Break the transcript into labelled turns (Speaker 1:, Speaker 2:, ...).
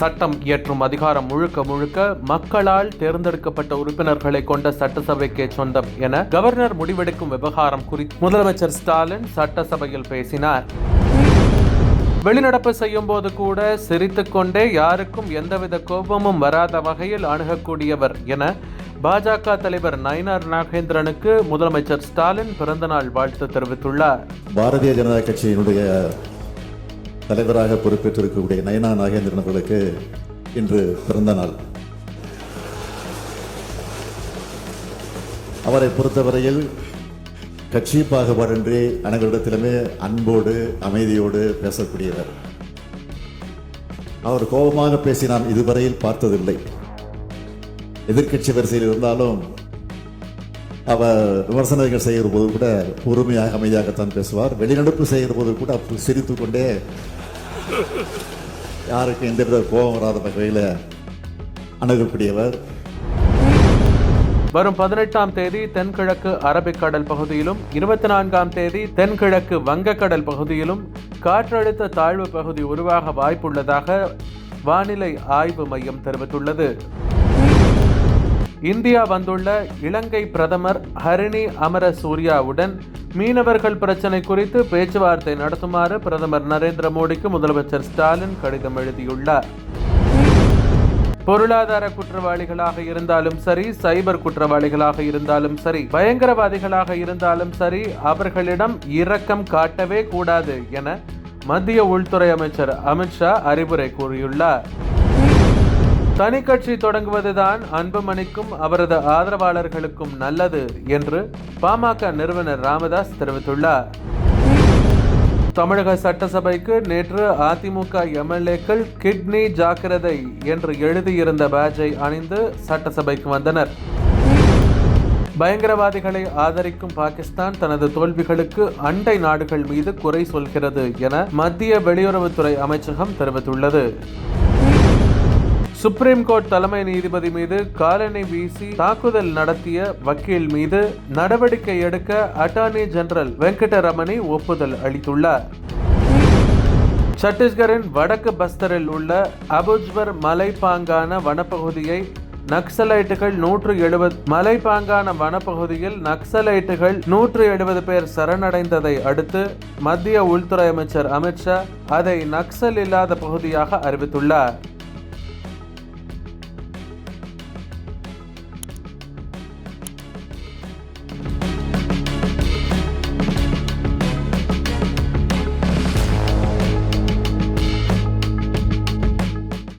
Speaker 1: சட்டம் இயற்றும் அதிகாரம் முழுக்க முழுக்க மக்களால் தேர்ந்தெடுக்கப்பட்ட உறுப்பினர்களை கொண்ட சட்டசபைக்கே சொந்தம் என கவர்னர் முடிவெடுக்கும் விவகாரம் குறித்து முதலமைச்சர் ஸ்டாலின் சட்டசபையில் பேசினார் வெளிநடப்பு செய்யும் போது கூட சிரித்துக்கொண்டே யாருக்கும் எந்தவித கோபமும் வராத வகையில் அணுகக்கூடியவர் என பாஜக தலைவர் நயனார் நாகேந்திரனுக்கு முதலமைச்சர் ஸ்டாலின் பிறந்தநாள் வாழ்த்து தெரிவித்துள்ளார்
Speaker 2: பாரதிய ஜனதா கட்சியினுடைய தலைவராக பொறுப்பேற்றிருக்கக்கூடிய நயனா நாகேந்திரன் அவர்களுக்கு இன்று பிறந்த நாள் அவரை பொறுத்தவரையில் கட்சி பாகுபாடின்றி அனைவரிடத்திலுமே அன்போடு அமைதியோடு பேசக்கூடியவர் அவர் கோபமாக பேசி நாம் இதுவரையில் பார்த்ததில்லை எதிர்கட்சி வரிசையில் இருந்தாலும் அவர் விமர்சனங்கள் செய்கிற போது கூட பொறுமையாக அமைதியாகத்தான் பேசுவார் வெளிநடப்பு செய்கிற போது கூட சிரித்து கொண்டே யாருக்கு எந்த வித கோபம் வராத வகையில் அணுகக்கூடியவர்
Speaker 1: வரும் பதினெட்டாம் தேதி தென்கிழக்கு அரபிக்கடல் பகுதியிலும் இருபத்தி நான்காம் தேதி தென்கிழக்கு வங்கக்கடல் பகுதியிலும் காற்றழுத்த தாழ்வு பகுதி உருவாக வாய்ப்புள்ளதாக வானிலை ஆய்வு மையம் தெரிவித்துள்ளது இந்தியா வந்துள்ள இலங்கை பிரதமர் ஹரிணி அமர சூர்யாவுடன் மீனவர்கள் பிரச்சினை குறித்து பேச்சுவார்த்தை நடத்துமாறு பிரதமர் நரேந்திர மோடிக்கு முதலமைச்சர் ஸ்டாலின் கடிதம் எழுதியுள்ளார் பொருளாதார குற்றவாளிகளாக இருந்தாலும் சரி சைபர் குற்றவாளிகளாக இருந்தாலும் சரி பயங்கரவாதிகளாக இருந்தாலும் சரி அவர்களிடம் இரக்கம் காட்டவே கூடாது என மத்திய உள்துறை அமைச்சர் அமித்ஷா அறிவுரை கூறியுள்ளார் தனி கட்சி தொடங்குவதுதான் அன்புமணிக்கும் அவரது ஆதரவாளர்களுக்கும் நல்லது என்று பாமக நிறுவனர் ராமதாஸ் தெரிவித்துள்ளார் தமிழக சட்டசபைக்கு நேற்று அதிமுக எம்எல்ஏக்கள் கிட்னி ஜாக்கிரதை என்று எழுதியிருந்த பேட்சை அணிந்து சட்டசபைக்கு வந்தனர் பயங்கரவாதிகளை ஆதரிக்கும் பாகிஸ்தான் தனது தோல்விகளுக்கு அண்டை நாடுகள் மீது குறை சொல்கிறது என மத்திய வெளியுறவுத்துறை அமைச்சகம் தெரிவித்துள்ளது சுப்ரீம் கோர்ட் தலைமை நீதிபதி மீது காலனை வீசி தாக்குதல் நடத்திய வக்கீல் மீது நடவடிக்கை எடுக்க அட்டார்னி ஜெனரல் வெங்கடரமணி ஒப்புதல் அளித்துள்ளார் சத்தீஸ்கரின் வடக்கு பஸ்தரில் உள்ள அபுஜ்வர் மலைப்பாங்கான வனப்பகுதியை நக்சலைட்டுகள் நூற்று எழுபது மலைப்பாங்கான வனப்பகுதியில் நக்சலைட்டுகள் நூற்று எழுபது பேர் சரணடைந்ததை அடுத்து மத்திய உள்துறை அமைச்சர் அமித்ஷா அதை நக்சல் இல்லாத பகுதியாக அறிவித்துள்ளார்